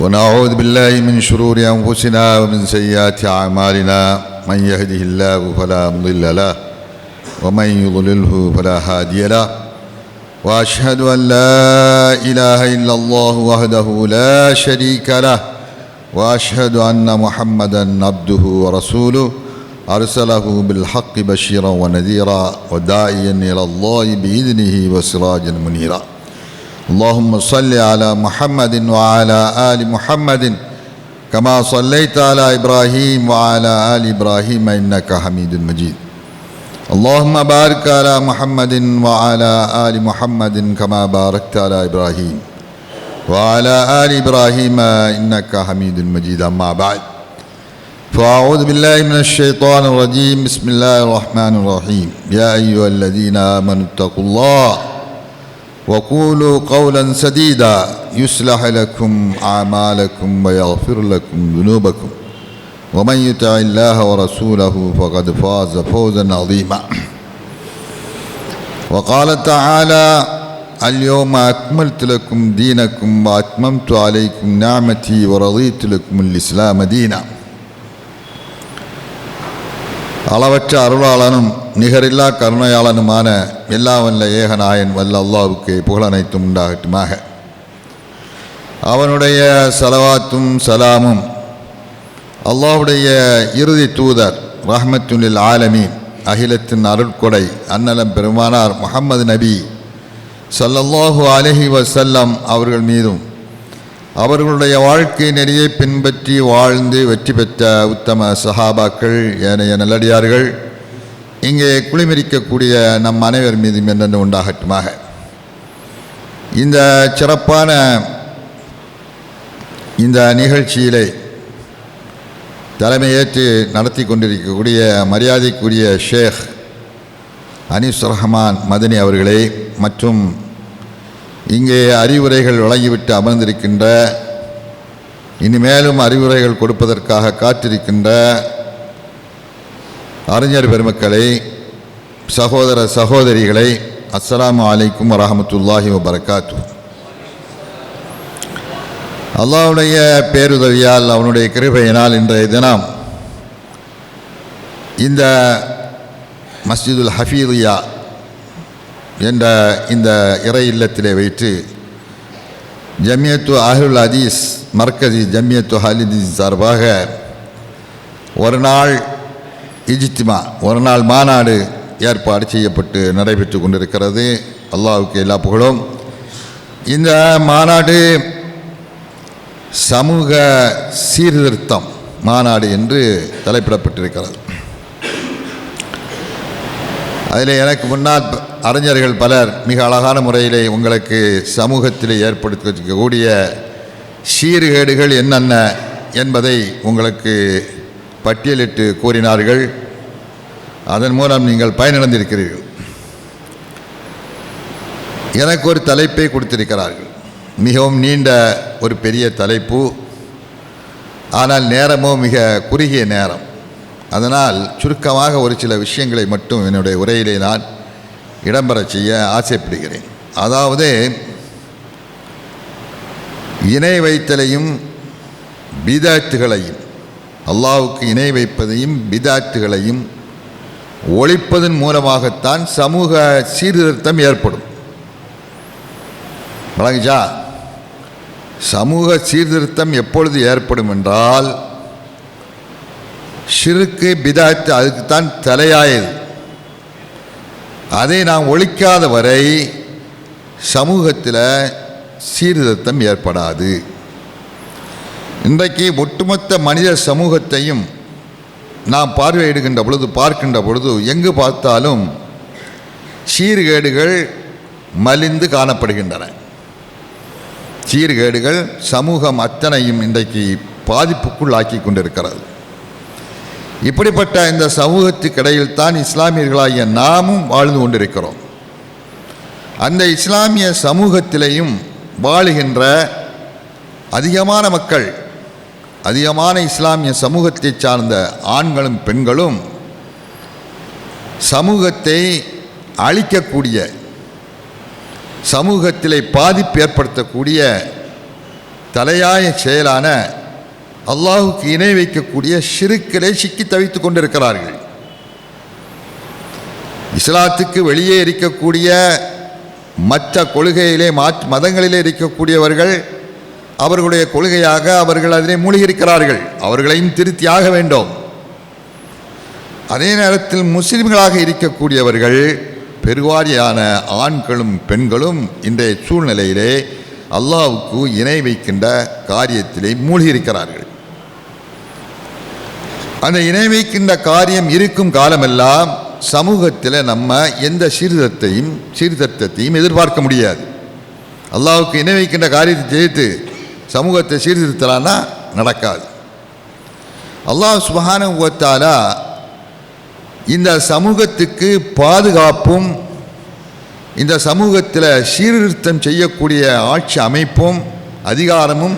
ونعوذ بالله من شرور أنفسنا ومن سيئات أعمالنا. من يهده الله فلا مضل له ومن يضلله فلا هادي له. وأشهد أن لا إله إلا الله وحده لا شريك له. وأشهد أن محمدا عبده ورسوله. أرسله بالحق بشيرا ونذيرا وداعيا إلى الله بإذنه وسراجا منيرا. اللهم صل على محمد وعلى آل محمد كما صليت على إبراهيم وعلى آل إبراهيم إنك حميد مجيد. اللهم بارك على محمد وعلى آل محمد كما باركت على إبراهيم وعلى آل إبراهيم إنك حميد مجيد. أما بعد فأعوذ بالله من الشيطان الرجيم. بسم الله الرحمن الرحيم. يا أيها الذين آمنوا اتقوا الله وقولوا قولا سديدا يصلح لكم أعمالكم ويغفر لكم ذنوبكم ومن يطع الله ورسوله فقد فاز فوزا عظيما وقال تعالى اليوم أكملت لكم دينكم وأتممت عليكم نعمتي ورضيت لكم الإسلام دينا அளவற்ற அருளாளனும் நிகரில்லா கருணையாளனுமான எல்லா வல்ல ஏகநாயன் வல்ல அல்லாவுக்கு புகழனைத்தும் உண்டாகட்டுமாக. அவனுடைய சலவாத்தும் சலாமும் அல்லாஹ்வுடைய இறுதி தூதர் ரஹ்மத்துல்லில் ஆலமீன் அகிலத்தின் அருட்கொடை அன்னலம் பெருமானார் முகமது நபி சல்லல்லாஹு அலஹி வசல்லம் அவர்கள் மீதும் அவர்களுடைய வாழ்க்கை நெறியை பின்பற்றி வாழ்ந்து வெற்றி பெற்ற உத்தம சஹாபாக்கள் ஏனைய நல்லடியார்கள் இங்கே குளிமிரிக்கக்கூடிய நம் அனைவர் மீதும் என்னென்று உண்டாகட்டுமாக? இந்த சிறப்பான இந்த நிகழ்ச்சியிலே தலைமையேற்று நடத்தி கொண்டிருக்கக்கூடிய மரியாதைக்குரிய ஷேக் அனீஸ் ரஹ்மான் மதனி அவர்களே மற்றும் இங்கே அறிவுரைகள் வழங்கிவிட்டு அமர்ந்திருக்கின்ற இனிமேலும் அறிவுரைகள் கொடுப்பதற்காக காத்திருக்கின்ற அறிஞர் பெருமக்களை சகோதர சகோதரிகளை அஸ்லாம் அலைக்கும் வரமத்துல்லாஹி வபரகாத்து அல்லாவுடைய பேருதவியால் அவனுடைய கிருபையினால் இன்றைய தினம் இந்த மஸ்ஜிதுல் ஹஃபீதியா என்ற இந்த இறை இல்லத்திலே வைத்து ஜமியத்து அஹ்லுல் அதீஸ் மர்கதி ஜமியத்து ஹலிதீஸ் சார்பாக ஒரு நாள் இஜித்திமா ஒரு நாள் மாநாடு ஏற்பாடு செய்யப்பட்டு நடைபெற்று கொண்டிருக்கிறது. அல்லாவுக்கு எல்லா புகழும். இந்த மாநாடு சமூக சீர்திருத்தம் மாநாடு என்று தலைப்பிடப்பட்டிருக்கிறது. அதில் எனக்கு முன்னால் அறிஞர்கள் பலர் மிக அழகான முறையிலே உங்களுக்கு சமூகத்தில் ஏற்படுத்தக்கூடிய சீர்கேடுகள் என்னென்ன என்பதை உங்களுக்கு பட்டியலிட்டு கூறினார்கள். அதன் மூலம் நீங்கள் பயனடைந்திருக்கிறீர்கள். எனக்கு ஒரு தலைப்பை கொடுத்திருக்கிறார்கள். மிகவும் நீண்ட ஒரு பெரிய தலைப்பு. ஆனால் நேரமோ மிக குறுகிய நேரம். அதனால் சுருக்கமாக ஒரு சில விஷயங்களை மட்டும் என்னுடைய உரையிலே நான் இடம்பெற செய்ய ஆசைப்படுகிறேன். அதாவது இணை வைத்தலையும் பிதாத்துகளையும் அல்லாவுக்கு இணை வைப்பதையும் பிதாத்துகளையும் ஒழிப்பதன் மூலமாகத்தான் சமூக சீர்திருத்தம் ஏற்படும். வழங்குச்சா? சமூக சீர்திருத்தம் எப்பொழுது ஏற்படும் என்றால் சிறுக்கு பிதாத்து அதுக்குத்தான் தலையாயது. அதை நாம் ஒழிக்காத வரை சமூகத்தில் சீர்திருத்தம் ஏற்படாது. இன்றைக்கு ஒட்டுமொத்த மனித சமூகத்தையும் நாம் பார்வையிடுகின்ற பொழுது பார்க்கின்ற பொழுது எங்கு பார்த்தாலும் சீர்கேடுகள் மலிந்து காணப்படுகின்றன. சீர்கேடுகள் சமூகம் அத்தனையும் இன்றைக்கு பாதிப்புக்குள்ளாக்கி கொண்டிருக்கிறது. இப்படிப்பட்ட இந்த சமூகத்துக்கிடையில் தான் இஸ்லாமியர்களாகிய நாமும் வாழ்ந்து கொண்டிருக்கிறோம். அந்த இஸ்லாமிய சமூகத்திலேயும் வாழுகின்ற அதிகமான மக்கள் அதிகமான இஸ்லாமிய சமூகத்தை சார்ந்த ஆண்களும் பெண்களும் சமூகத்தை அழிக்கக்கூடிய சமூகத்திலே பாதிப்பு ஏற்படுத்தக்கூடிய தலையாய செயலான அல்லாஹுக்கு இணை வைக்கக்கூடிய சிறுக்களை சிக்கி தவித்துக் கொண்டிருக்கிறார்கள். இஸ்லாத்துக்கு வெளியே இருக்கக்கூடிய மற்ற கொள்கையிலே மாற்று மதங்களிலே இருக்கக்கூடியவர்கள் அவர்களுடைய கொள்கையாக அவர்கள் அதிலே மூழ்கியிருக்கிறார்கள். அவர்களையும் திருத்தியாக வேண்டும். அதே நேரத்தில் முஸ்லிம்களாக இருக்கக்கூடியவர்கள் பெருவாரியான ஆண்களும் பெண்களும் இன்றைய சூழ்நிலையிலே அல்லாவுக்கு இணை வைக்கின்ற காரியத்திலே மூழ்கியிருக்கிறார்கள். அந்த இணை வைக்கின்ற காரியம் இருக்கும் காலமெல்லாம் சமூகத்தில் நம்ம எந்த சீர்திருத்தத்தையும் சீர்திருத்தத்தையும் எதிர்பார்க்க முடியாது. அல்லாவுக்கு இணை வைக்கின்ற காரியத்தை செய்து சமூகத்தை சீர்திருத்தலான்னா நடக்காது. அல்லாஹ் சுபஹானுவத்தாலா இந்த சமூகத்துக்கு பாதுகாப்பும் இந்த சமூகத்தில் சீர்திருத்தம் செய்யக்கூடிய ஆட்சி அமைப்பும் அதிகாரமும்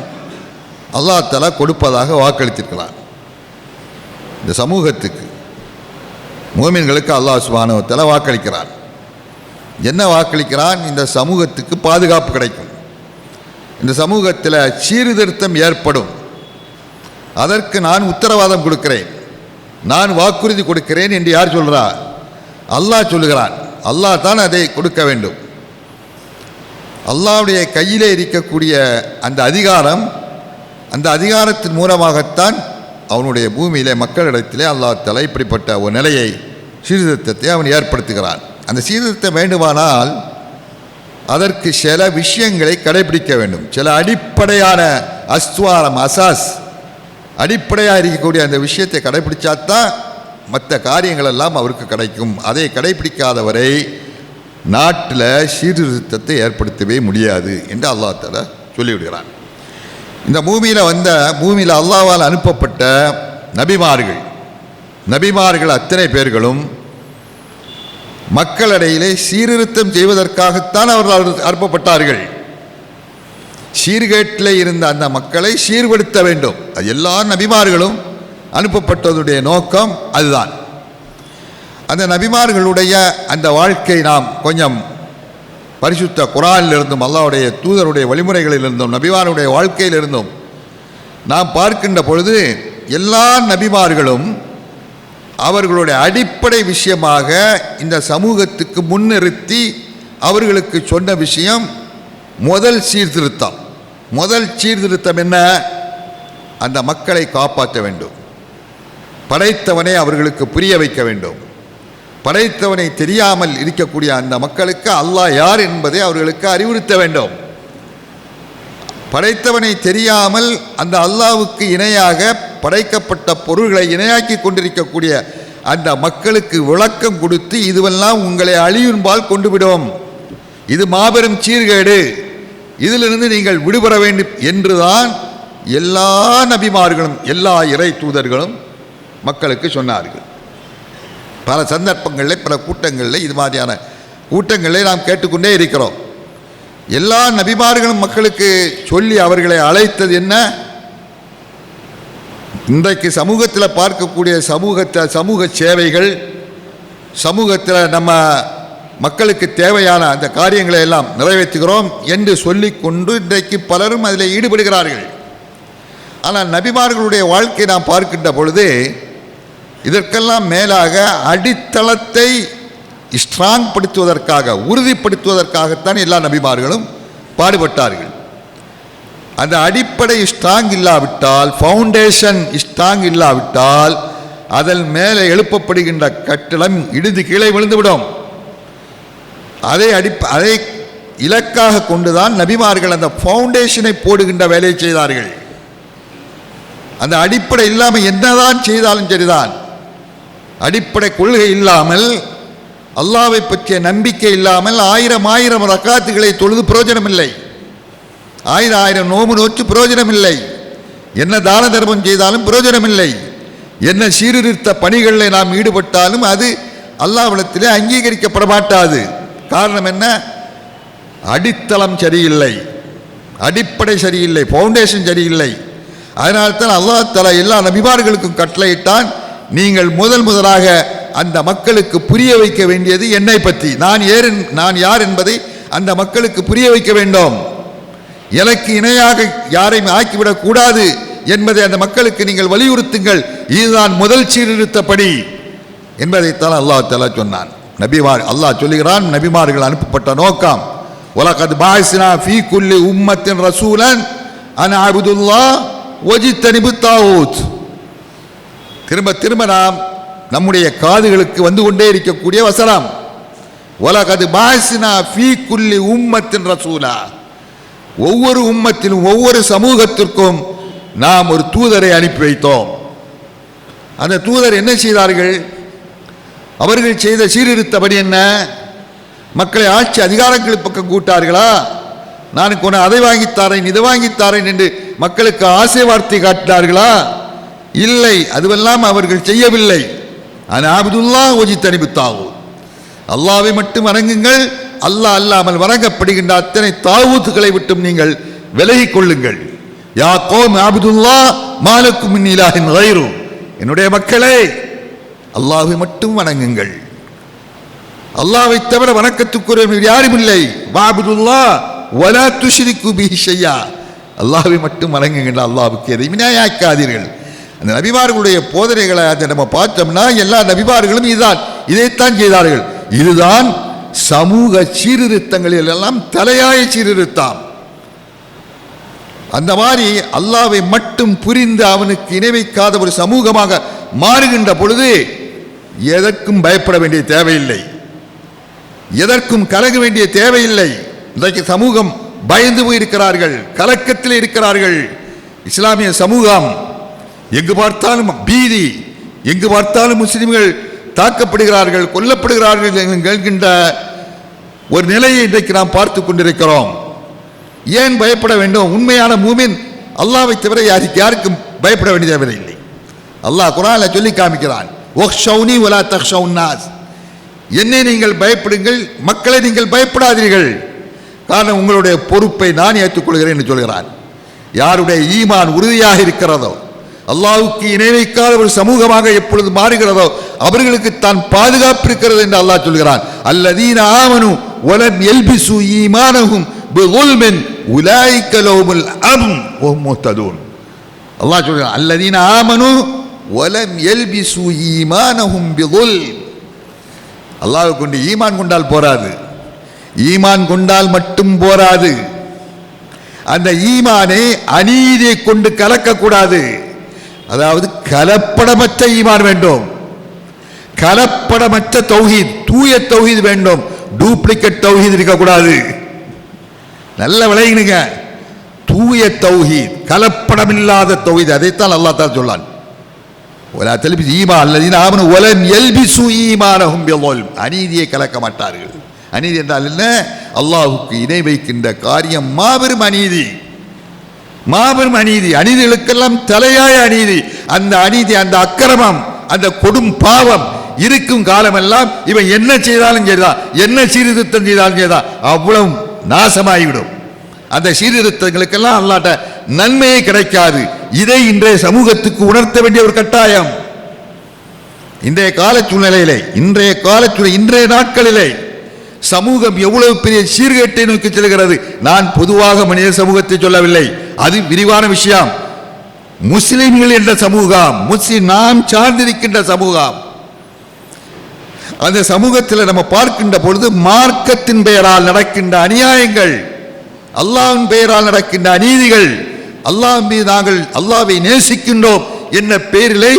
அல்லாஹ் கொடுப்பதாக வாக்களித்திருக்கிறார் இந்த சமூகத்துக்கு மோமின்களுக்கு அல்லாஹ் சுபானுவத்தில் வாக்களிக்கிறான். என்ன வாக்களிக்கிறான்? இந்த சமூகத்துக்கு பாதுகாப்பு கிடைக்கும். இந்த சமூகத்தில் சீர்திருத்தம் ஏற்படும். அதற்கு நான் உத்தரவாதம் கொடுக்கிறேன். நான் வாக்குறுதி கொடுக்கிறேன் என்று யார் சொல்கிறா அல்லாஹ் சொல்லுகிறான். அல்லாஹ் தான் அதை கொடுக்க வேண்டும். அல்லாவுடைய கையிலே இருக்கக்கூடிய அந்த அதிகாரம் அந்த அதிகாரத்தின் மூலமாகத்தான் அவனுடைய பூமியிலே மக்களிடத்திலே அல்லாஹ் தலை இப்படிப்பட்ட ஒரு நிலையை சீர்திருத்தத்தை அவன் ஏற்படுத்துகிறான். அந்த சீர்திருத்தம் வேண்டுமானால் அதற்கு சில விஷயங்களை கடைபிடிக்க வேண்டும். சில அடிப்படையான அஸ்துவாரம் அசாஸ் அடிப்படையாக இருக்கக்கூடிய அந்த விஷயத்தை கடைபிடிச்சாதான் மற்ற காரியங்கள் எல்லாம் அவருக்கு கிடைக்கும். அதை கடைபிடிக்காதவரை நாட்டில் சீர்திருத்தத்தை ஏற்படுத்தவே முடியாது என்று அல்லாஹ் தஆலா சொல்லிவிடுகிறான். இந்த பூமியில் வந்த பூமியில் அல்லாவால் அனுப்பப்பட்ட நபிமார்கள் நபிமார்கள் அத்தனை பேர்களும் மக்களிடையிலே சீர்திருத்தம் செய்வதற்காகத்தான் அவர்கள் அனுப்பப்பட்டார்கள். சீர்கேட்டில் இருந்த அந்த மக்களை சீர்படுத்த வேண்டும். அது எல்லா நபிமார்களும் அனுப்பப்பட்டதுடைய நோக்கம் அதுதான். அந்த நபிமார்களுடைய அந்த வாழ்க்கை நாம் கொஞ்சம் பரிசுத்த குரானிலிருந்தும் அல்லாவுடைய தூதருடைய வழிமுறைகளில் இருந்தும் நபிமாருடைய வாழ்க்கையிலிருந்தும் நாம் பார்க்கின்ற பொழுது எல்லா நபிமார்களும் அவர்களுடைய அடிப்படை விஷயமாக இந்த சமூகத்துக்கு முன்னிறுத்தி அவர்களுக்கு சொன்ன விஷயம் முதல் சீர்திருத்தம். முதல் சீர்திருத்தம் என்ன? அந்த மக்களை காப்பாற்ற வேண்டும். படைத்தவனை அவர்களுக்கு புரிய வைக்க வேண்டும். படைத்தவனை தெரியாமல் இருக்கக்கூடிய அந்த மக்களுக்கு அல்லாஹ் யார் என்பதை அவர்களுக்கு அறிவுறுத்த வேண்டும். படைத்தவனை தெரியாமல் அந்த அல்லாவுக்கு இணையாக படைக்கப்பட்ட பொருள்களை இணையாக்கி கொண்டிருக்கக்கூடிய அந்த மக்களுக்கு விளக்கம் கொடுத்து இதுவெல்லாம் உங்களை அழியுன்பால் கொண்டு விடும் இது மாபெரும் சீர்கேடு. இதிலிருந்து நீங்கள் விடுபட வேண்டும் என்றுதான் எல்லா நபிமார்களும் எல்லா இறை தூதர்களும் மக்களுக்கு சொன்னார்கள். பல சந்தர்ப்பங்களில் பல கூட்டங்களில் இது மாதிரியான கூட்டங்களை நாம் கேட்டுக்கொண்டே இருக்கிறோம். எல்லா நபிமார்களும் மக்களுக்கு சொல்லி அவர்களை அழைத்தது என்ன? இன்றைக்கு சமூகத்தில் பார்க்கக்கூடிய சமூகத்தை சமூக சேவைகள் சமூகத்தில் நம்ம மக்களுக்கு தேவையான அந்த காரியங்களை எல்லாம் நிறைவேற்றுகிறோம் என்று சொல்லிக்கொண்டு இன்றைக்கு பலரும் அதில் ஈடுபடுகிறார்கள். ஆனால் நபிமார்களுடைய வாழ்க்கை நாம் பார்க்கின்ற பொழுது இதற்கெல்லாம் மேலாக அடித்தளத்தை ஸ்ட்ராங் படுத்துவதற்காக உறுதிப்படுத்துவதற்காகத்தான் எல்லா நபிமார்களும் பாடுபட்டார்கள். அந்த அடிப்படை ஸ்ட்ராங் இல்லாவிட்டால் ஃபவுண்டேஷன் ஸ்ட்ராங் இல்லாவிட்டால் அதன் மேலே எழுப்பப்படுகின்ற கட்டிடம் இடிந்து கீழே விழுந்துவிடும். அதை அடிப்ப அதை இலக்காக கொண்டுதான் நபிமார்கள் அந்த ஃபவுண்டேஷனை போடுகின்ற வேலையை செய்தார்கள். அந்த அடிப்படை இல்லாமல் என்னதான் செய்தாலும் சரிதான். அடிப்படை கொள்கை இல்லாமல் அல்லாவை பற்றிய நம்பிக்கை இல்லாமல் ஆயிரம் ஆயிரம் ரக்காத்துகளை தொழுது பிரயோஜனம் இல்லை ஆயிரம் ஆயிரம் நோம்பு நோச்சு பிரயோஜனம் இல்லை என்ன தான தர்மம் செய்தாலும் பிரயோஜனம் இல்லை என்ன சீர்திருத்த பணிகளில் நாம் ஈடுபட்டாலும் அது அல்லாவிடத்திலே அங்கீகரிக்கப்பட மாட்டாது காரணம் என்ன? அடித்தளம் சரியில்லை. அடிப்படை சரியில்லை. ஃபவுண்டேஷன் சரியில்லை. அதனால்தான் அல்லாஹ் தலா எல்லா நபிமார்களுக்கும் கட்டளையிட்டான் நீங்கள் முதல் முதலாக அந்த மக்களுக்கு புரிய வைக்க வேண்டியது என்னை பற்றி. நான் ஏர் நான் யார் என்பதை அந்த மக்களுக்கு புரிய வைக்க வேண்டும். எனக்கு இணையாக யாரையும் ஆக்கிவிடக் கூடாது என்பதை அந்த மக்களுக்கு நீங்கள் வலியுறுத்துங்கள். இதுதான் முதல் சீர்திருத்தப்படி என்பதைத்தான் அல்லா தலா சொன்னான். நபிமார் அல்லாஹ் சொல்லுகிறான் நபிமார்கள் அனுப்பப்பட்ட நோக்கம் உலகத் பாய்சினா ஃபீ குல்லி உம்மத்தின் ரசூலன் அன் அபுதுல்லா ஒஜித்தனிபு தாவூத். திரும்ப திரும்ப நாம் நம்முடைய காதுகளுக்கு வந்து கொண்டே இருக்கக்கூடிய வசனம். உலகது பாசினா ஃபீ குல்லி உம்மத்தின் ரசூலா. ஒவ்வொரு உம்மத்திலும் ஒவ்வொரு சமூகத்திற்கும் நாம் ஒரு தூதரை அனுப்பி வைத்தோம். அந்த தூதர் என்ன செய்தார்கள்? அவர்கள் செய்த சீர்திருத்தபடி என்ன? மக்களை ஆட்சி அதிகாரங்கள் பக்கம் கூட்டார்களா? நான் கொண்டு அதை வாங்கித்தாரேன் இதை வாங்கித்தாரேன் என்று மக்களுக்கு ஆசை வார்த்தை காட்டினார்களா? இல்லை அதுவெல்லாம் அவர்கள் செய்யவில்லை. அனாபுதுல்லா அப்துல்லா ஒஜி தனிபுத்தாகும் அல்லாவை மட்டும் வணங்குங்கள் அல்லாஹ் அல்லாமல் வணங்கப்படுகின்ற அத்தனை தாவூத்துகளை விட்டும் நீங்கள் விலகிக் கொள்ளுங்கள் யா கோம் அப்துல்லா மாலக்கும் இன்னிலாகின் கைரு என்னுடைய மக்களே அல்லாவை மட்டும் வணங்குங்கள் அல்லாவை தவிர வணக்கத்துக்குரிய யாரும் இல்லை வாபுதுல்லா வலா துஷிரிக்கு பிஹி ஷையா அல்லாஹ்வை மட்டும் வணங்குங்கள் அல்லாவுக்கு எதை வினாயாக்காதீர்கள் அந்த நபிமார்களுடைய போதனைகளை அதை நம்ம பார்த்தோம்னா எல்லா நபிமார்களும் இதுதான். இதைத்தான் செய்தார்கள். இதுதான் சமூக சீர்திருத்தங்களில் எல்லாம் தலையாய சீர்திருத்தம். அந்த மாதிரி அல்லாவை மட்டும் புரிந்து அவனுக்கு இணைவைக்காத ஒரு சமூகமாக மாறுகின்ற பொழுது எதற்கும் பயப்பட வேண்டிய தேவையில்லை. எதற்கும் கலக வேண்டிய தேவையில்லை. இன்றைக்கு சமூகம் பயந்து போயிருக்கிறார்கள் கலக்கத்தில் இருக்கிறார்கள். இஸ்லாமிய சமூகம் எங்கு பார்த்தாலும் பீதி எங்கு பார்த்தாலும் முஸ்லிம்கள் தாக்கப்படுகிறார்கள் கொல்லப்படுகிறார்கள் என்கின்ற ஒரு நிலையை இன்றைக்கு நாம் பார்த்து கொண்டிருக்கிறோம். ஏன் பயப்பட வேண்டும்? உண்மையான மூமின் அல்லாவை தவிர யாருக்கு யாருக்கும் பயப்பட வேண்டிய தேவையில்லை அல்லாஹ் குரானில் சொல்லி காமிக்கிறான் ஒக்ஷவுனி ஒலா தக்ஷவுன்னாஸ் என்னை நீங்கள் பயப்படுங்கள் மக்களை நீங்கள் பயப்படாதீர்கள். காரணம் உங்களுடைய பொறுப்பை நான் ஏற்றுக்கொள்கிறேன் என்று சொல்கிறான். யாருடைய ஈமான் உறுதியாக இருக்கிறதோ அல்லாவுக்கு இணை வைக்காத ஒரு சமூகமாக எப்பொழுது மாறுகிறதோ அவர்களுக்கு தான் பாதுகாப்பிருக்கிறது என்று அல்லாஹ் சொல்கிறான். அல்லதீன ஆமனு உலம் எல்பிசு ஈமானகும் பிகுல்மின் உலாய்க்க லோமுல் அம் ஒம்மோத்ததூன் அல்லாஹ் சொல்கிறான் அல்லதீன ஆமனு ஒலம் எல்பிசு ஈமானகும் பிகுல் அல்லாஹ் ஈமான் கொண்டால் போராது. ஈமான் கொண்டால் மட்டும் போராது. அந்த ஈமானை அநீதியை கொண்டு கலக்கக்கூடாது. அதாவது கலப்படமற்ற ஈமான் வேண்டும். கலப்படமற்ற தௌஹீத் தூய தௌஹீத் வேண்டும். டூப்ளிகேட் தௌஹீத் இருக்கக்கூடாது. நல்ல விளையினுங்க தூய தௌஹீத் கலப்படமில்லாத தௌஹீத் அதைத்தான் அல்லா தான் சொல்லான். ஒலா தெளிப்பு ஈமா அல்லது ஆமனு எல்பி சு ஈமானகும் எல்லோலும் அநீதியை கலக்க மாட்டார்கள். அநீதி என்றால் என்ன? அல்லாஹுக்கு இணை வைக்கின்ற காரியம் மாபெரும் அநீதி. மாபெரும் அநீதி. அநீதிகளுக்கெல்லாம் தலையாய அநீதி. அந்த அநீதி அந்த அக்கிரமம் அந்த கொடும் பாவம் இருக்கும் காலமெல்லாம் இவன் என்ன செய்தாலும் சரிதான். என்ன சீர்திருத்தம் செய்தாலும் சரிதான். அவ்வளவு நாசமாகிவிடும். அந்த சீர்திருத்தங்களுக்கெல்லாம் அல்லாட்ட நன்மையே கிடைக்காது. இதை இன்றைய சமூகத்துக்கு உணர்த்த வேண்டிய ஒரு கட்டாயம். இன்றைய கால சூழ்நிலையிலே இன்றைய கால சூழ்நிலை இன்றைய நாட்களிலே சமூகம் எவ்வளவு பெரிய சீர்கேட்டை நோக்கி செல்கிறது? நான் பொதுவாக மனித சமூகத்தை சொல்லவில்லை. அது விரிவான விஷயம். முஸ்லிம்கள் என்ற சமூகம் முஸ்லிம் நாம் சார்ந்திருக்கின்ற சமூகம். அந்த சமூகத்தில் நம்ம பார்க்கின்ற பொழுது மார்க்கத்தின் பெயரால் நடக்கின்ற அநியாயங்கள் அல்லாவின் பெயரால் நடக்கின்ற அநீதிகள் அல்லாஹ் மீது நாங்கள் அல்லாவை நேசிக்கின்றோம் என்ன பேரிலே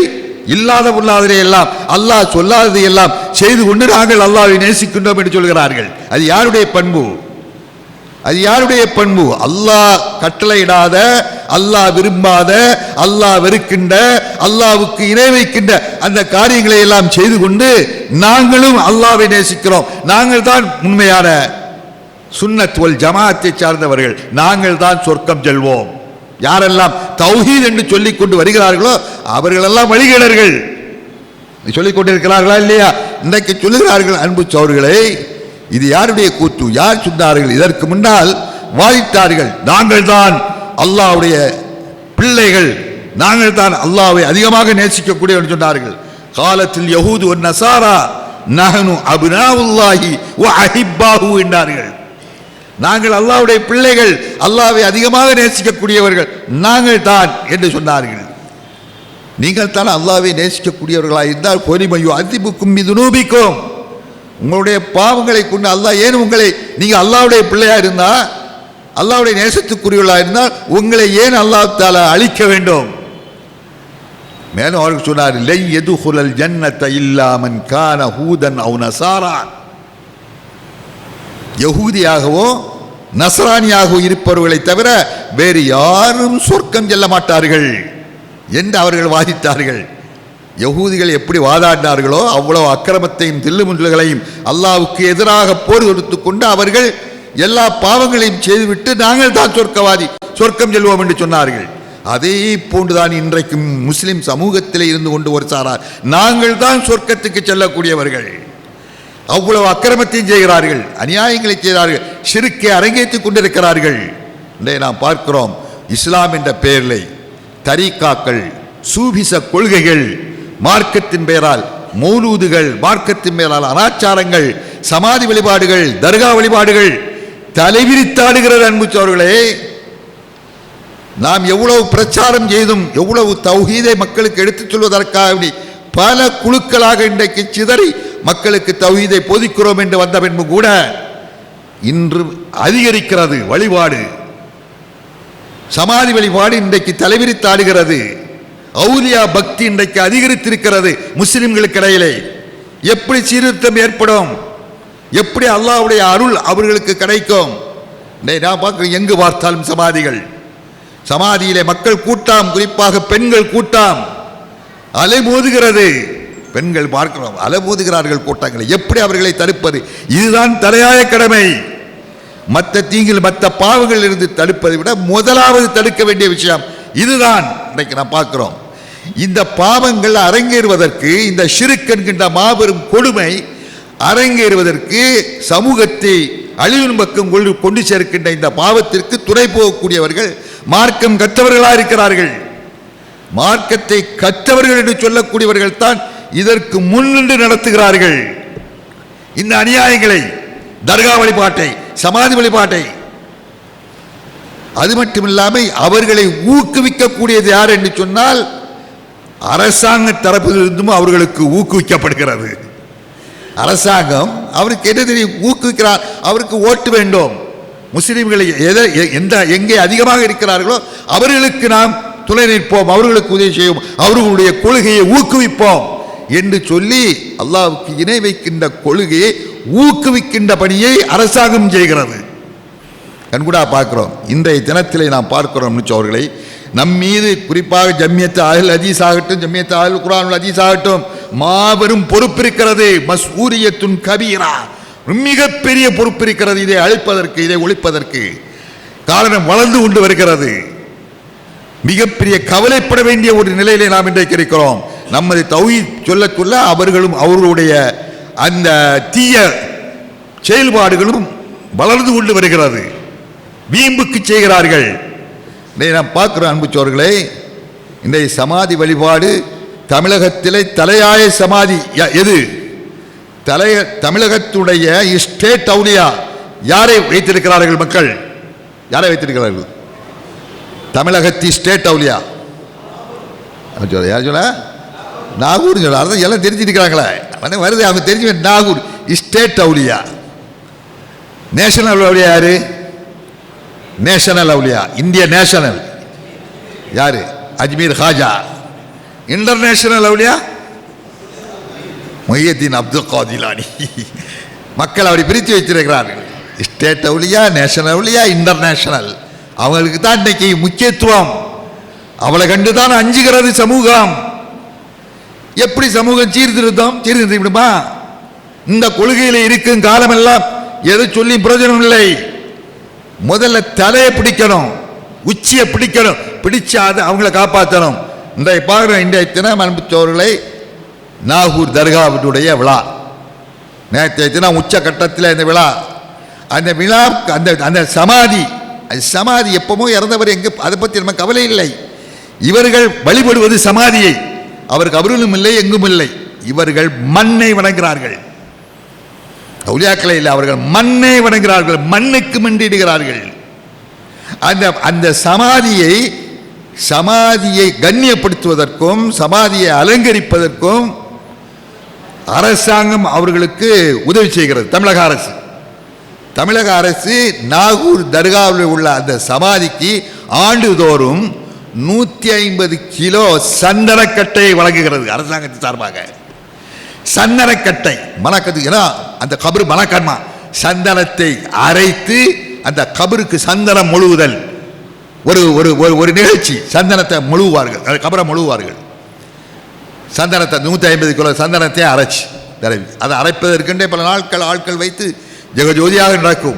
இல்லாத பொல்லாததை எல்லாம் அல்லாஹ் சொல்லாததை எல்லாம் செய்து கொண்டு நாங்கள் அல்லாவை நேசிக்கின்றோம் என்று சொல்கிறார்கள். அது யாருடைய பண்பு? அது யாருடைய பண்பு? அல்லாஹ் கட்டளையிடாத அல்லாஹ் விரும்பாத அல்லாஹ் வெறுக்கின்ற அல்லாவுக்கு இணை வைக்கின்ற அந்த காரியங்களை எல்லாம் செய்து கொண்டு நாங்களும் அல்லாவை நேசிக்கிறோம். நாங்கள் தான் உண்மையான சுன்னத் வல் ஜமாத்தை சார்ந்தவர்கள். நாங்கள் தான் சொர்க்கம் செல்வோம். யாரெல்லாம் தௌஹீத் என்று சொல்லிக் கொண்டு வருகிறார்களோ அவர்களெல்லாம் வழிகேடர்கள். சொல்லிக் கொண்டிருக்கிறார்களா இல்லையா? இன்றைக்கு சொல்லுகிறார்கள் அன்பு சோர்களே இது யாருடைய கூத்து? யார் சொன்னார்கள்? இதற்கு முன்னால் வாதிட்டார்கள். நாங்கள் தான் அல்லாஹ்வுடைய பிள்ளைகள். நாங்கள் தான் அல்லாவை அதிகமாக நேசிக்கக்கூடிய சொன்னார்கள். காலத்தில் யஹூது ஒரு நசாரா நகனு அபினாவுல்லாஹி ஓ அஹிப்பாஹு என்றார்கள். நாங்கள் அல்லாவுடைய பிள்ளைகள் அல்லாவை அதிகமாக நேசிக்கக்கூடியவர்கள் நாங்கள் தான் என்று சொன்னார்கள். நீங்கள் தான் அல்லாவை நேசிக்கக்கூடியவர்களாக இருந்தால் பொறிமையோ அதிபுக்கும் இது நூபிக்கும் உங்களுடைய பாவங்களை கொண்டு அல்லாஹ் ஏன் உங்களை நீங்கள் அல்லாவுடைய பிள்ளையாக இருந்தால் அல்லாவுடைய நேசத்துக்குரியவர்களாக இருந்தால் உங்களை ஏன் அல்லாஹ் தால அழிக்க வேண்டும்? மேலும் அவருக்கு சொன்னார் லை எது குரல் ஜன்னத்தை இல்லாமன் கான ஹூதன் அவ் நசாரா. யகூதியாகவோ நசராணியாகவோ இருப்பவர்களை தவிர வேறு யாரும் சொர்க்கம் செல்ல மாட்டார்கள் என்று அவர்கள் வாதித்தார்கள். யகூதிகள் எப்படி வாதாடினார்களோ அவ்வளவு அக்கிரமத்தையும் தில்லுமுல்லுகளையும் அல்லாவுக்கு எதிராக போர் தொடுத்து கொண்டு அவர்கள் எல்லா பாவங்களையும் செய்துவிட்டு நாங்கள் தான் சொர்க்கவாதி சொர்க்கம் செல்வோம் என்று சொன்னார்கள். அதே போன்றுதான் இன்றைக்கும் முஸ்லிம் சமூகத்திலே இருந்து கொண்டு ஒரு சாரார் நாங்கள் தான் சொர்க்கத்துக்கு செல்லக்கூடியவர்கள். அவ்வளவு அக்கிரமத்தையும் செய்கிறார்கள் அநியாயங்களை செய்கிறார்கள் சிறுக்கை அரங்கேற்றிக் கொண்டிருக்கிறார்கள். இன்றைய நாம் பார்க்கிறோம் இஸ்லாம் என்ற பெயரில் தரீக்காக்கள் சூபிச கொள்கைகள் மார்க்கத்தின் பெயரால் மௌலூதுகள் மார்க்கத்தின் பெயரால் அனாச்சாரங்கள் சமாதி வழிபாடுகள் தர்கா வழிபாடுகள் தலைவிரித்தாடுகிறது அன்புச்சவர்களே நாம் எவ்வளவு பிரச்சாரம் செய்தும் எவ்வளவு தௌஹீதை மக்களுக்கு எடுத்துச் சொல்வதற்காக வேண்டி பல குழுக்களாக இன்றைக்கு சிதறி மக்களுக்கு தௌஹீதை போதிக்கிறோம் என்று வந்த பின்பு கூட இன்று அதிகரிக்கிறது வழிபாடு. சமாதி வழிபாடு இன்றைக்கு தலைவிரித்தாடுகிறது. அவுலியா பக்தி இன்றைக்கு அதிகரித்திருக்கிறது முஸ்லிம்களுக்கு இடையிலே எப்படி சீர்திருத்தம் ஏற்படும்? எப்படி அல்லாஹ்வுடைய அருள் அவர்களுக்கு கிடைக்கும்? நான் பார்க்கிறேன் எங்கு பார்த்தாலும் சமாதிகள். சமாதியிலே மக்கள் கூட்டம் குறிப்பாக பெண்கள் கூட்டம். அலைமோதுகிறது பெண்கள் பார்க்கிறோம் அலைமோதுகிறார்கள் கூட்டங்களை. எப்படி அவர்களை தடுப்பது? இதுதான் தலையாய கடமை. மற்ற தீங்கில் மற்ற பாவங்களில் இருந்து தடுப்பதை விட முதலாவது தடுக்க வேண்டிய விஷயம் இதுதான் இன்றைக்கு நாம் பார்க்கிறோம். இந்த பாவங்கள் அரங்கேறுவதற்கு இந்த சிறுக்கென்கின்ற மாபெரும் கொடுமை அரங்கேறுவதற்கு சமூகத்தை அழிவின் பக்கம் கொண்டு கொண்டு சேர்க்கின்ற இந்த பாவத்திற்கு துணை போகக்கூடியவர்கள் மார்க்கம் கற்றவர்களாக இருக்கிறார்கள். மார்க்கத்தை கற்றவர்கள் என்று சொல்லக்கூடியவர்கள் தான் இதற்கு முன்னின்று நடத்துகிறார்கள். இந்த அநியாயங்களை தர்கா வழிபாட்டை சமாதி வழிபாட்டை அது மட்டுமில்லாமல் அவர்களை ஊக்குவிக்கக்கூடியது யார் என்று சொன்னால் அரசாங்க தரப்பிலிருந்தும் அவர்களுக்கு ஊக்குவிக்கப்படுகிறது. அரசாங்கம் அவருக்கு என்ன தெரியும்? ஊக்குவிக்கிறார். அவருக்கு ஓட்டு வேண்டும். முஸ்லீம்களை எதை எ- எந்த எங்கே அதிகமாக இருக்கிறார்களோ அவர்களுக்கு நாம் துணை நிற்போம். அவர்களுக்கு உதவி செய்வோம். அவர்களுடைய கொள்கையை ஊக்குவிப்போம் என்று சொல்லி அல்லாவுக்கு இணை வைக்கின்ற கொள்கையை ஊக்குவிக்கின்ற பணியை அரசாங்கம் செய்கிறது. கண்கூடா பார்க்குறோம். இன்றைய தினத்திலே நாம் பார்க்கிறோம் அவர்களை. நம் மீது குறிப்பாக ஜம்மியத்து அஹல் அஜீஸ் ஆகட்டும் ஜம்மியத்து அஹல் குரான் அஜீஸ் ஆகட்டும் மாபெரும் பொறுப்பு இருக்கிறது மஸ்ஊரியத்துன் கபீரா. மிகப்பெரிய பொறுப்பு இருக்கிறது இதை அழிப்பதற்கு இதை ஒழிப்பதற்கு காரணம் வளர்ந்து கொண்டு வருகிறது. மிகப்பெரிய கவலைப்பட வேண்டிய ஒரு நிலையிலே நாம் இன்றைக்கு இருக்கிறோம். நமது தௌஹி சொல்ல சொல்ல அவர்களும் அவர்களுடைய அந்த தீய செயல்பாடுகளும் வளர்ந்து கொண்டு வருகிறது. வீம்புக்கு செய்கிறார்கள். இதை நாம் பார்க்கிறோம் அன்புச்சோர்களே இன்றைய சமாதி வழிபாடு தமிழகத்திலே தலையாய சமாதி. எது? தலைய தமிழகத்துடைய ஸ்டேட் அவுலியா யாரை வைத்திருக்கிறார்கள் மக்கள்? யாரை வைத்திருக்கிறார்கள்? தமிழகத்தி ஸ்டேட் அவுலியா சொல்ல யார் சொல்ல நாகூர் சொல்ல அதான் எல்லாம் தெரிஞ்சிருக்கிறாங்களே. வந்து வருது அவங்க தெரிஞ்சு நாகூர். ஸ்டேட் அவுலியா நேஷனல் அவுலியா யாரு? நேஷனல் அவுலியா இந்திய நேஷனல் யாரு? அஜ்மீர் ஹாஜா இன்டர்நேஷனல் அவுலியா மொய்யத்தீன் அப்துல் காதிலானி. மக்கள் அப்படி பிரித்து வைத்திருக்கிறார்கள். ஸ்டேட் அவுலியா நேஷனல் அவுலியா இன்டர்நேஷனல் அவங்களுக்கு தான் இன்னைக்கு முக்கியத்துவம். அவளை கண்டு தான் அஞ்சுகிறது சமூகம். எப்படி சமூகம் சீர்திருத்தம்? சீர்திருத்த விடுமா இந்த கொள்கையில் இருக்கும் காலமெல்லாம் எதை சொல்லி பிரயோஜனம் இல்லை. முதல்ல தலையை பிடிக்கணும் உச்சியை பிடிக்கணும். பிடிச்சாது அவங்கள காப்பாற்றணும் இன்றைய பார்க்குறோம் இன்றைய தினம் அனுப்பிச்சவர்களை நாகூர் தர்காவுடைய விழா. நேற்றைய தினம் உச்ச கட்டத்தில் இந்த விழா. அந்த விழா அந்த அந்த சமாதி அது சமாதி எப்பவும் இறந்தவர் எங்கே அதை பற்றி நம்ம கவலை இல்லை. இவர்கள் வழிபடுவது சமாதியை. அவருக்கு அவர்களும் இல்லை எங்கும் இல்லை இவர்கள் மண்ணை வணங்குகிறார்கள். அவுலியாக்களை இல்லை அவர்கள் மண்ணை வணங்குகிறார்கள் மண்ணுக்கு மண்டிடுகிறார்கள். அந்த அந்த சமாதியை சமாதியை கண்ணியப்படுத்துவதற்கும் சமாதியை அலங்கரிப்பதற்கும் அரசாங்கம் அவர்களுக்கு உதவி செய்கிறது. தமிழக அரசு. தமிழக அரசு நாகூர் தர்காவில் உள்ள அந்த சமாதிக்கு ஆண்டுதோறும் நூற்றி ஐம்பது கிலோ சந்தனக்கட்டையை வழங்குகிறது அரசாங்கத்தின் சார்பாக. சந்தனக்கட்டை மலக்கத்து ஏன்னா அந்த கபரு மணக்கன்மா சந்தனத்தை அரைத்து அந்த கபருக்கு சந்தனம் முழுவுதல் ஒரு ஒரு ஒரு ஒரு நிகழ்ச்சி சந்தனத்தை முழுவார்கள் கபரை முழுவார்கள் சந்தனத்தை நூற்றி ஐம்பது கிலோ சந்தனத்தை அரைச்சி தடவி அதை அரைப்பதற்கென்றே பல நாட்கள் ஆட்கள் வைத்து ஜெகஜோதியாக நடக்கும்.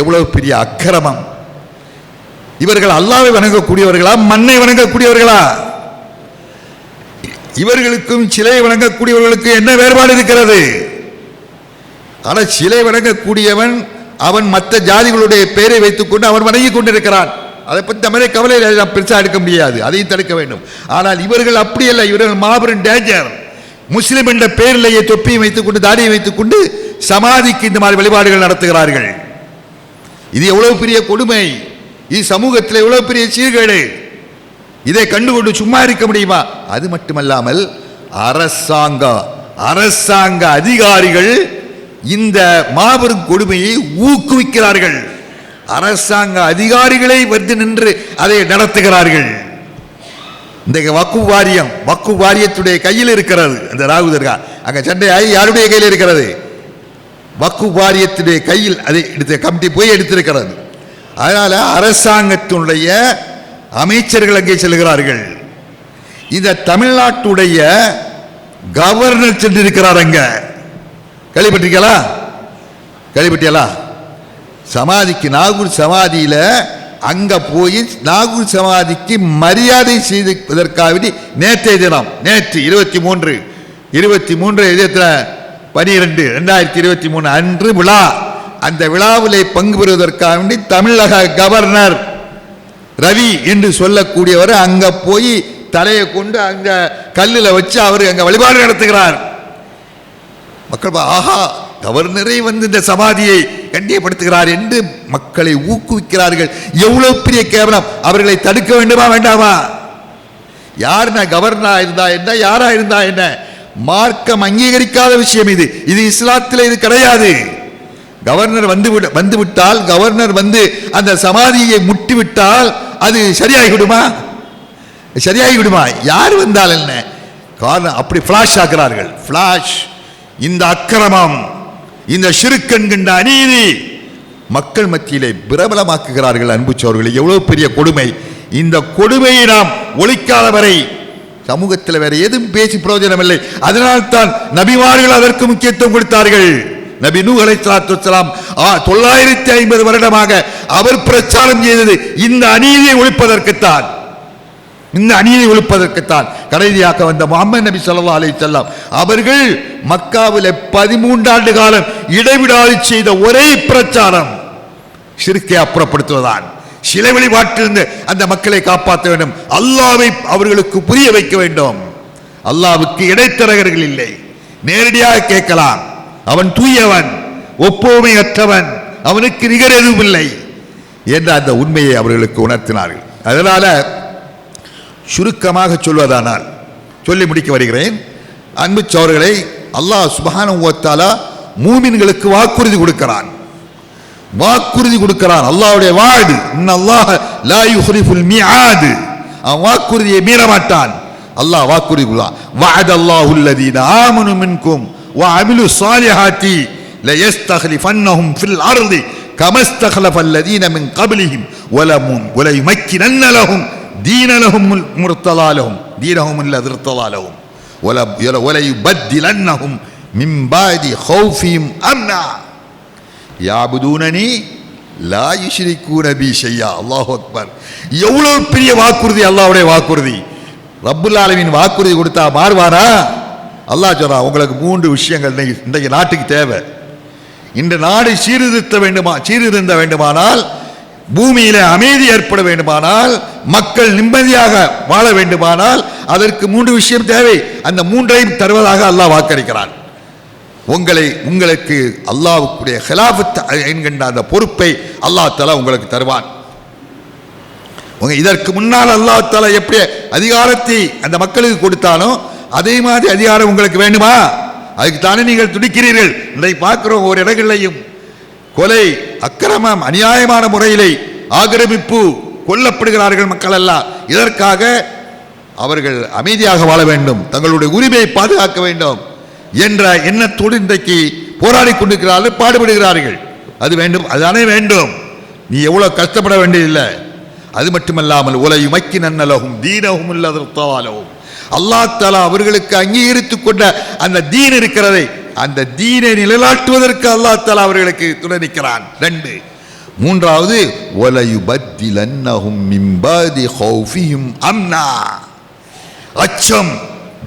எவ்வளவு பெரிய அக்கிரமம். இவர்கள் அல்லாவை வணங்கக்கூடியவர்களா மண்ணை வணங்கக்கூடியவர்களா? இவர்களுக்கும் சிலை வணங்கக்கூடியவர்களுக்கு என்ன வேறுபாடு இருக்கிறது? ஆனால் சிலை வணங்கக்கூடியவன் அவன் மற்ற ஜாதிகளுடைய பெயரை வைத்துக்கொண்டு அவன் வணங்கிக் கொண்டிருக்கிறான். அதை பற்றி தமிழை கவலை பெருசாக எடுக்க முடியாது. அதையும் தடுக்க வேண்டும். ஆனால் இவர்கள் அப்படி அல்ல. இவர்கள் மாபெரும் டேஞ்சர் முஸ்லிம் என்ற பெயரிலேயே தொப்பியை வைத்துக்கொண்டு தாடியை வைத்துக்கொண்டு சமாதிக்கு இந்த மாதிரி வழிபாடுகள் நடத்துகிறார்கள். இது எவ்வளவு பெரிய கொடுமை. இது சமூகத்தில் எவ்வளவு பெரிய சீர்கேடு. இதை கண்டுகொண்டு சும்மா இருக்க முடியுமா? அது மட்டுமல்லாமல் அரசாங்க அரசாங்க அதிகாரிகள் இந்த மாபெரும் கொடுமையை ஊக்குவிக்கிறார்கள். அரசாங்க அதிகாரிகளை வந்து நின்று அதை நடத்துகிறார்கள். இந்த வக்கு வாரியம் வக்கு வாரியத்துடைய கையில் இருக்கிறது. அந்த ராகுதர்கா அங்க சண்டை ஆகி யாருடைய கையில் இருக்கிறது? வக்கு வாரியத்துடைய கையில் அதை எடுத்து கமிட்டி போய் எடுத்திருக்கிறது. அதனால அரசாங்கத்தினுடைய அமைச்சர்கள் அங்கே செல்கிறார்கள். இந்த தமிழ்நாட்டுடைய கவர்னர் சென்றிருக்கிறார் அங்க. கேள்விப்பட்டிருக்கீங்களா? கேள்விப்பட்டியலா? சமாதிக்கு நாகூர் சமாதியில் அங்க போய் நாகூர் சமாதிக்கு மரியாதை செய்ததற்காக வேண்டி நேற்றைய தினம் நேற்று இருபத்தி மூன்று இருபத்தி மூன்று இதயத்தில் பனிரெண்டு ரெண்டாயிரத்தி இருபத்தி மூணு அன்று விழா. அந்த விழாவிலே பங்கு பெறுவதற்காக வேண்டி தமிழக கவர்னர் ரவி என்று சொல்லக்கூடியவர் அங்க போய் தலையை கொண்டு அந்த கல்லில் வச்சு அவர் அங்க வழிபாடு நடத்துகிறார். மக்கள் ஆஹா கவர்னரே வந்து இந்த சமாதியை கண்டியப்படுத்துகிறார் என்று மக்களை ஊக்குவிக்கிறார்கள். எவ்வளவு பெரிய கேவலம். அவர்களை தடுக்க வேண்டுமா வேண்டாமா? யாருன்னா கவர்னரா இருந்தா என்ன யாரா இருந்தா என்ன? மார்க்கம் அங்கீகரிக்காத விஷயம் இது. இது இஸ்லாத்தில் இது கிடையாது. கவர்னர் வந்து வந்து விட்டால் கவர்னர் வந்து அந்த சமாதியை முட்டி விட்டால் அது சரியாகிவிடுமா? சரியாகிவிடுமா? யார் வந்தால் என்ன? காரணம் அப்படி ஃபிளாஷ் ஆக்குறார்கள் ஃப்ளாஷ் இந்த அக்கிரமம் இந்த சிறுக்கண்கின்ற அநீதி. மக்கள் மத்தியிலே பிரபலமாக்குகிறார்கள் அன்பு எவ்வளோ எவ்வளவு பெரிய கொடுமை. இந்த கொடுமையை நாம் ஒழிக்காத வரை சமூகத்தில் வேற எதுவும் பேசி பிரயோஜனம் இல்லை அதனால்தான் நபிமார்கள் அதற்கு முக்கியத்துவம் கொடுத்தார்கள். நபி நூ அலைஹிஸ்ஸலாத்து தொள்ளாயிரத்தி ஐம்பது வருடமாக அவர் பிரச்சாரம் செய்தது இந்த அநீதியை ஒழிப்பதற்குத்தான். இந்த அணியை ஒழிப்பதற்குத்தான். கடைசியாக வந்த முகமது நபி சொல்லா அலி செல்லாம் அவர்கள் பதிமூன்று பதிமூன்றாண்டு காலம் இடைவிடாது செய்த ஒரே பிரச்சாரம் சிறுக்கை அப்புறப்படுத்துவதான். சிலை வழிபாட்டிலிருந்து அந்த மக்களை காப்பாற்ற வேண்டும். அல்லாவை அவர்களுக்கு புரிய வைக்க வேண்டும். அல்லாவுக்கு இடைத்தரகர்கள் இல்லை. நேரடியாக கேட்கலாம். அவன் தூயவன் ஒப்புமையற்றவன் அவனுக்கு நிகர் எதுவும் இல்லை என்ற அந்த உண்மையை அவர்களுக்கு உணர்த்தினார்கள். அதனால் சுருக்கமாக சொல்வதானால் சொல்லி முடிக்க வருகிறேன். அன்பு சோர்களை அல்லாஹ் சுபஹானஹு ஓத்தாலா மூமின்களுக்கு வாக்குறுதி கொடுக்கிறான். வாக்குறுதி கொடுக்கிறான். அல்லாவுடைய வாடு அல்லாஹ் லா யுஹ்ரிஃபுல் மிஆத். அவன் வாக்குறுதியை மீற மாட்டான் அல்லாஹ் வாக்குறுதி கொடுத்தான் வஅத அல்லாஹு ஆமனு மின்கும். وعملوا الصالحات ليستخلفنهم في الأرض كما استخلف الذين من قبلهم ولم وليمكنن لهم دين لهم المرتضى لهم دينهم الذي ارتضى لهم ولا وليبدلنهم من بعد خوفهم أمنا يعبدونني லா யுஷ்ரிக்கூன நபி ஷையா அல்லாஹ் அக்பர் எவ்வளவு பெரிய வாக்குறுதி அல்லாஹ்வுடைய வாக்குறுதி ரப்புல் ஆலமீன் வாக்குறுதி கொடுத்தா மாறுவானா அல்லாஹ் சொல்றான் உங்களுக்கு மூன்று விஷயங்கள் இன்றைக்கு நாட்டுக்கு தேவை. இந்த நாடு சீர்திருத்த வேண்டுமா சீர்திருந்த வேண்டுமானால் பூமியில அமைதி ஏற்பட வேண்டுமானால் மக்கள் நிம்மதியாக வாழ வேண்டுமானால் அதற்கு மூன்று விஷயம் தேவை. அந்த மூன்றையும் தருவதாக அல்லாஹ் வாக்களிக்கிறான். உங்களை உங்களுக்கு அல்லாவுக்குடைய ஹிலாபத் என்கின்ற அந்த பொறுப்பை அல்லாஹ் தலா உங்களுக்கு தருவான். இதற்கு முன்னால் அல்லாஹ் தலா எப்படி அதிகாரத்தை அந்த மக்களுக்கு கொடுத்தானோ அதே மாதிரி அதிகாரம் உங்களுக்கு வேண்டுமா? அதுக்கு தானே நீங்கள் துடிக்கிறீர்கள். இதை பார்க்கிறோம் ஒரு இடங்களையும் கொலை அக்கிரமம் அநியாயமான முறையிலே ஆக்கிரமிப்பு கொல்லப்படுகிறார்கள் மக்கள் எல்லாம் இதற்காக அவர்கள் அமைதியாக வாழ வேண்டும். தங்களுடைய உரிமையை பாதுகாக்க வேண்டும் என்ற எண்ணத்தோடு இன்றைக்கு போராடி கொண்டிருக்கிறார்கள் பாடுபடுகிறார்கள். அது வேண்டும் அதுதானே வேண்டும். நீ எவ்வளவு கஷ்டப்பட வேண்டியதில்லை. அது மட்டுமல்லாமல் உலகி மக்கி நன்னலகும் தீனகும் இல்லாதவாலவும் அல்லாஹ் தஆலா அவர்களுக்கு அங்கீகரித்துக் கொண்ட அந்த தீன் இருக்கிறதை அந்த தீனை நிலைநாட்டுவதற்கு அல்லாஹ் தஆலா அவர்களுக்கு துணை நிற்கிறான். ரெண்டு. மூன்றாவது ஒலயுபத்திலன்னஹும் மிம்பாதி ஹௌஃபியும் அம்னா. அச்சம்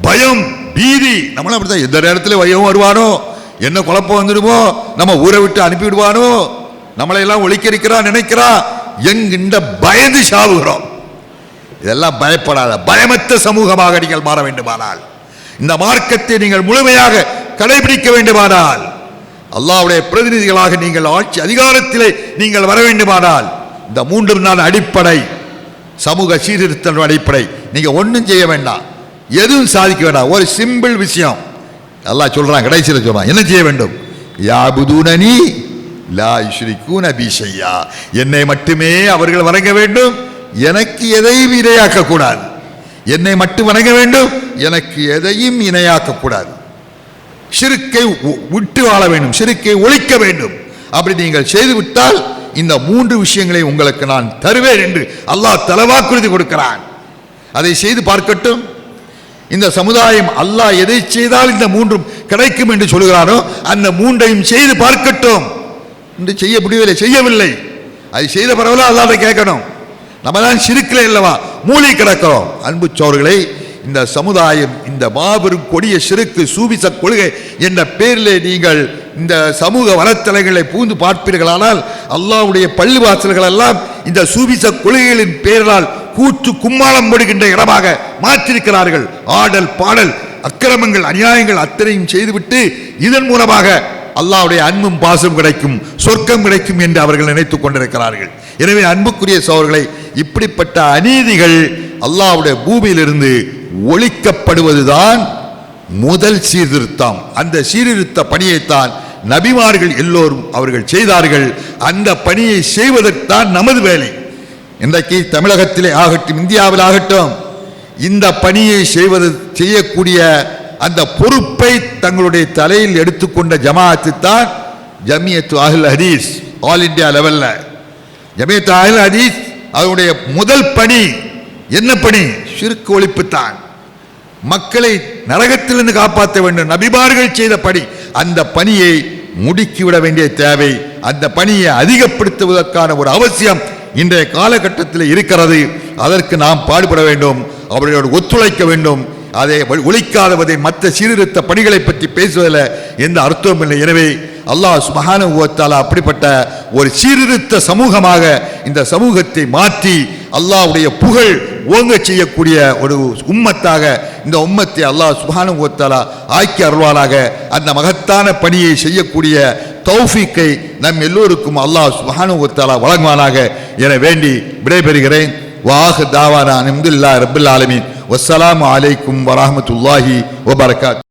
பயம் பீதி நம்மளும் அப்படித்தான். எந்த நேரத்தில் பயம் வருவானோ என்ன குழப்பம் வந்துடுமோ நம்ம ஊரை விட்டு அனுப்பிவிடுவானோ நம்மளை எல்லாம் ஒழிக்கரிக்கிறான் நினைக்கிறான் என்கின்ற பயந்து சாவுகிறோம். இதெல்லாம் பயப்படாத பயமற்ற சமூகமாக நீங்கள் மாற வேண்டுமானால். இந்த மார்க்கத்தை நீங்கள் முழுமையாக கடைபிடிக்க வேண்டுமானால். அல்லாவுடைய பிரதிநிதிகளாக நீங்கள் ஆட்சி அதிகாரத்திலே நீங்கள் வர வேண்டுமானால். இந்த மூன்று நாள் அடிப்படை. சமூக சீர்திருத்தம் அடிப்படை. நீங்கள் ஒன்றும் செய்ய வேண்டாம். எதுவும் சாதிக்க வேண்டாம். ஒரு சிம்பிள் விஷயம். எல்லாம் சொல்கிறான் கடைசியில் சொல்கிறான் என்ன செய்ய வேண்டும்? யாபுதூனி லா ஸ்ரீ பி என்னை மட்டுமே அவர்கள் வணங்க வேண்டும். எனக்கு எதையும் இணையாக்க கூடாது என்னை மட்டும் வணங்க வேண்டும் எனக்கு எதையும் இணையாக்க கூடாது சிறுக்கை விட்டு வாழ வேண்டும் சிறுக்கை ஒழிக்க வேண்டும். அப்படி நீங்கள் செய்து விட்டால் இந்த மூன்று விஷயங்களை உங்களுக்கு நான் தருவேன் என்று அல்லாஹ் தலவாக்குறுதி கொடுக்கிறான். அதை செய்து பார்க்கட்டும். இந்த சமுதாயம் அல்லாஹ் எதை செய்தால் இந்த மூன்றும் கிடைக்கும் என்று சொல்கிறானோ அந்த மூன்றையும் செய்து பார்க்கட்டும். என்று செய்ய முடியவில்லை செய்யவில்லை. அதை செய்த பரவாயில்ல அல்லாத கேட்கணும். நம்ம தான் சிறுக்கில் இல்லவா? மூலி கிடக்கிறோம். அன்பு சோர்களை இந்த சமுதாயம் இந்த மாபெரும் கொடிய சிறுக்கு சூபிச கொள்கை என்ற பேரிலே நீங்கள் இந்த சமூக வலைத்தளங்களை பூந்து பார்ப்பீர்களானால் அல்லாவுடைய பள்ளிவாசல்கள் எல்லாம் இந்த சூபிச கொள்கைகளின் பெயரால் கூற்று கும்மாளம் போடுகின்ற இடமாக மாற்றிருக்கிறார்கள் ஆடல் பாடல் அக்கிரமங்கள் அநியாயங்கள் அத்தனையும் செய்துவிட்டு இதன் மூலமாக அல்லாவுடைய அன்பும் பாசம் கிடைக்கும் சொர்க்கம் கிடைக்கும் என்று அவர்கள் நினைத்துக் கொண்டிருக்கிறார்கள். எனவே அன்புக்குரிய சோழர்களை இப்படிப்பட்ட அநீதிகள் அல்லாஹ்வுடைய பூமியிலிருந்து ஒழிக்கப்படுவதுதான் முதல் சீர்திருத்தம். அந்த சீர்திருத்த பணியைத்தான் நபிமார்கள் எல்லோரும் அவர்கள் செய்தார்கள். அந்த பணியை செய்வதற்குத்தான் நமது வேலை. இன்றைக்கு தமிழகத்திலே ஆகட்டும் இந்தியாவில் ஆகட்டும் இந்த பணியை செய்வது செய்யக்கூடிய அந்த பொறுப்பை தங்களுடைய தலையில் எடுத்துக்கொண்ட ஜமாஅத்து தான் ஜமியத்து அஹ்ல் ஹரீஸ் ஆல் இந்தியா லெவலில். ஜமியத்து அஹ்ல் ஹதீஸ் அதனுடைய முதல் பணி என்ன பணி? சிறுக்கு ஒழிப்புத்தான். மக்களை நரகத்திலிருந்து காப்பாற்ற வேண்டும். நபிபார்கள் செய்த பணி. அந்த பணியை முடுக்கிவிட வேண்டிய தேவை. அந்த பணியை அதிகப்படுத்துவதற்கான ஒரு அவசியம் இன்றைய காலகட்டத்தில் இருக்கிறது. அதற்கு நாம் பாடுபட வேண்டும். அவர்களோடு ஒத்துழைக்க வேண்டும். அதை ஒழிக்காதவதை மற்ற சீர்திருத்த பணிகளை பற்றி பேசுவதில் எந்த அர்த்தமும் இல்லை. எனவே அல்லாஹ் சுபஹானஹு வ அப்படிப்பட்ட ஒரு சீர்திருத்த சமூகமாக இந்த சமூகத்தை மாற்றி அல்லாஹ்வுடைய புகழ் ஓங்க செய்யக்கூடிய ஒரு உம்மத்தாக இந்த உம்மத்தை அல்லாஹ் சுபஹானஹு வ ஆக்கி அருள்வானாக. அந்த மகத்தான பணியை செய்யக்கூடிய தௌஃபிக்கை நம் எல்லோருக்கும் அல்லாஹ் சுபஹானஹு வ வழங்குவானாக என வேண்டி விடைபெறுகிறேன். வாஹ் தாவானா அல்ஹம்துலில்லாஹி ரப்பில் ஆலமீன். வசலாம் அலைக்கும் வரமத்துல்லாஹி வபரகாத்.